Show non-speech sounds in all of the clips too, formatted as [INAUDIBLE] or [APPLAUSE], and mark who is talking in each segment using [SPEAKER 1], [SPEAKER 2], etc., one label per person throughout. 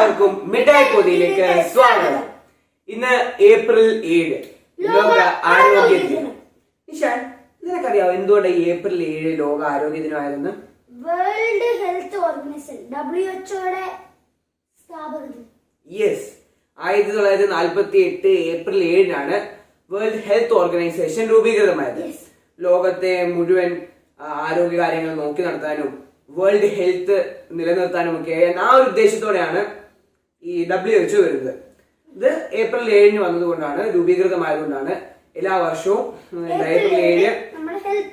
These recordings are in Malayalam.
[SPEAKER 1] എല്ലാവർക്കും മിഠായി പൊതിയിലേക്ക് സ്വാഗതം. ഇന്ന് ഏപ്രിൽ ഏഴ് ലോക ആരോഗ്യ ദിനം. നിഷാൻ നിനക്കറിയാവോ എന്തുകൊണ്ട് ഏപ്രിൽ ഏഴ് ലോക ആരോഗ്യ ദിനമായിരുന്നു
[SPEAKER 2] വേൾഡ് ഹെൽത്ത് ഓർഗനൈസേഷൻ ഡബ്ല്യു എച്ച്ഒയുടെ സ്ഥാപകർ
[SPEAKER 1] യെസ് ആയിരത്തി തൊള്ളായിരത്തി നാൽപ്പത്തി എട്ട് ഏപ്രിൽ ഏഴിനാണ് വേൾഡ് ഹെൽത്ത് ഓർഗനൈസേഷൻ രൂപീകൃതമായത്. ലോകത്തെ മുഴുവൻ ആരോഗ്യ കാര്യങ്ങൾ നോക്കി നടത്താനും വേൾഡ് ഹെൽത്ത് നിലനിർത്താനും ഒക്കെ ആ ഒരു ഉദ്ദേശത്തോടെയാണ് ഈ ഡബ്ല്യു എച്ച് വരുന്നത്. ഇത് ഏപ്രിൽ ഏഴിന് വന്നതുകൊണ്ടാണ് രൂപീകൃതമായതുകൊണ്ടാണ് എല്ലാ വർഷവും ഏപ്രിൽ ഏഴ്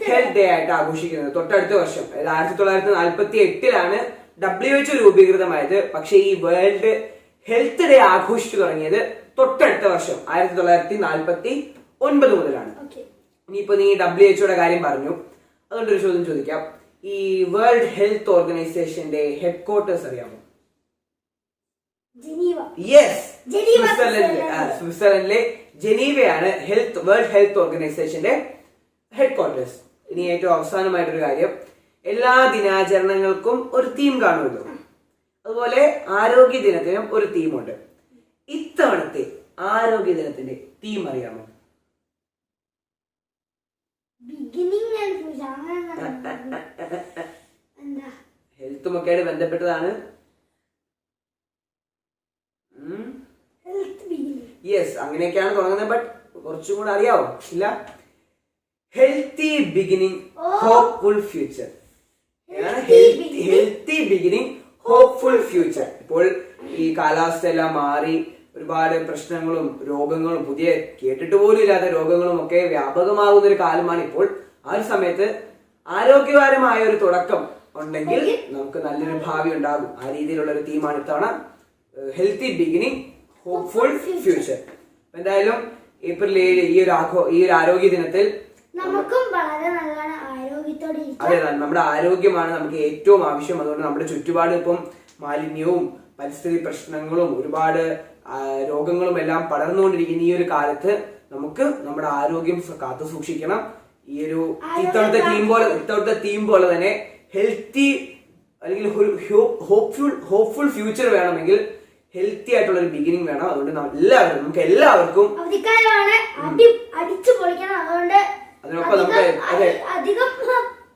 [SPEAKER 2] ഹെൽത്ത്
[SPEAKER 1] ഡേ ആയിട്ട് ആഘോഷിക്കുന്നത്. തൊട്ടടുത്ത വർഷം അതായത് ആയിരത്തി തൊള്ളായിരത്തി നാൽപ്പത്തി എട്ടിലാണ് ഡബ്ല്യു എച്ച് രൂപീകൃതമായത്. പക്ഷേ ഈ വേൾഡ് ഹെൽത്ത് ഡേ ആഘോഷിച്ചു തുടങ്ങിയത് തൊട്ടടുത്ത വർഷം ആയിരത്തി തൊള്ളായിരത്തി നാൽപ്പത്തി ഒൻപത് മുതലാണ് ഇനിയിപ്പോ നീ ഡബ്ല്യു എച്ച്ഒയുടെ കാര്യം പറഞ്ഞു. അതുകൊണ്ടൊരു ചോദ്യം ചോദിക്കാം. ഈ വേൾഡ് ഹെൽത്ത് ഓർഗനൈസേഷന്റെ ഹെഡ് ക്വാർട്ടേഴ്സ് അറിയാമോ? യെസ് സ്വിറ്റ്സർലൻഡിലെ ജനീവയാണ് ഹെൽത്ത് വേൾഡ് ഹെൽത്ത് ഓർഗനൈസേഷന്റെ ഹെഡ് ക്വാർട്ടേഴ്സ് ഇനി ഏറ്റവും അവസാനമായിട്ടൊരു കാര്യം. എല്ലാ ദിനാചരണങ്ങൾക്കും ഒരു തീം കാണുമല്ലോ. അതുപോലെ ആരോഗ്യ ദിനത്തിനും ഒരു തീമുണ്ട് ഇത്തവണത്തെ ആരോഗ്യ ദിനത്തിന്റെ തീം അറിയാമോ? ഹെൽത്തുമൊക്കെയായിട്ട് ബന്ധപ്പെട്ടതാണ്
[SPEAKER 2] ഹെൽത്ത് ബിഗിനിങ്
[SPEAKER 1] യെസ് അങ്ങനെയൊക്കെയാണ് തുടങ്ങുന്നത് ബട്ട് കുറച്ചും കൂടെ അറിയാവോ? ഇല്ല. Healthy beginning. Hopeful future healthy beginning hopeful future ഇപ്പോൾ ഈ കാലാവസ്ഥ എല്ലാം മാറി ഒരുപാട് പ്രശ്നങ്ങളും രോഗങ്ങളും പുതിയ കേട്ടിട്ട് പോലും ഇല്ലാത്ത രോഗങ്ങളും ഒക്കെ വ്യാപകമാകുന്ന ഒരു കാലമാണ് ഇപ്പോൾ. ആ ഒരു സമയത്ത് ആരോഗ്യപരമായ ഒരു തുടക്കം ഉണ്ടെങ്കിൽ നമുക്ക് നല്ലൊരു ഭാവി ഉണ്ടാകും. ആ രീതിയിലുള്ള ഒരു തീമാണ് ഇത്തവണ ഹെൽത്തി ബിഗിനിങ് ഹോപ്പ്ഫുൾ ഫ്യൂച്ചർ എന്തായാലും ഏപ്രിൽ ഏഴ് ഈ ഒരു ആഘോ ഈ ഒരു ആരോഗ്യ ദിനത്തിൽ
[SPEAKER 2] നമുക്കും വളരെ നല്ലതാണ് ആരോഗ്യത്തോടെ
[SPEAKER 1] അതെ, നമ്മുടെ ആരോഗ്യമാണ് നമുക്ക് ഏറ്റവും ആവശ്യം. അതുകൊണ്ട് നമ്മുടെ ചുറ്റുപാട് ഇപ്പം മാലിന്യവും പരിസ്ഥിതി പ്രശ്നങ്ങളും ഒരുപാട് രോഗങ്ങളും എല്ലാം പടർന്നുകൊണ്ടിരിക്കുന്ന ഈ ഒരു കാലത്ത് നമുക്ക് നമ്മുടെ ആരോഗ്യം കാത്തു സൂക്ഷിക്കണം. ഈ ഒരു ഇത്തവണത്തെ തീം പോലെ ഇത്തവണത്തെ തീം പോലെ തന്നെ ഹെൽത്തി അല്ലെങ്കിൽ ഒരു ഹോപ്പ്ഫുൾ ഹോപ്പ്ഫുൾ ഫ്യൂച്ചർ വേണമെങ്കിൽ ഹെൽത്തി ആയിട്ടുള്ള ഒരു ബിഗിനിങ് വേണം. അതുകൊണ്ട് എല്ലാവരും നമുക്ക് എല്ലാവർക്കും
[SPEAKER 2] അടിച്ചു പൊളിക്കണം. അതുകൊണ്ട്
[SPEAKER 1] അതിനൊപ്പം നമുക്ക്
[SPEAKER 2] അധികം-
[SPEAKER 1] അതെ.
[SPEAKER 2] അധികം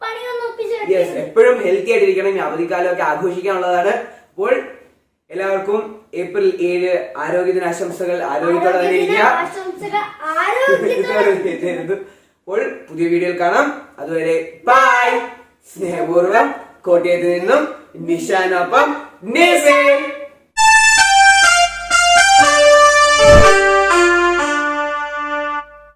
[SPEAKER 2] പണിയൊന്നും ഒപ്പിച്ച്
[SPEAKER 1] യെസ്
[SPEAKER 2] വെക്കരുത്.
[SPEAKER 1] എപ്പോഴും ഹെൽത്തി ആയിട്ടിരിക്കണം. ഈ അവധിക്കാലമൊക്കെ ആഘോഷിക്കാനുള്ളതാണ്. അപ്പോൾ എല്ലാവർക്കും ഏപ്രിൽ ഏഴ് ആരോഗ്യ ദിനാശംസകൾ ആരോഗ്യത്തോടെ തന്നെ [LAUGHS] ഇരിക്കുക. അപ്പോൾ പുതിയ വീഡിയോയിൽ കാണാം. അതുവരെ ബൈ സ്നേഹപൂർവം കോട്ടയത്ത് നിന്നും നിഷാനൊപ്പം നിസേ.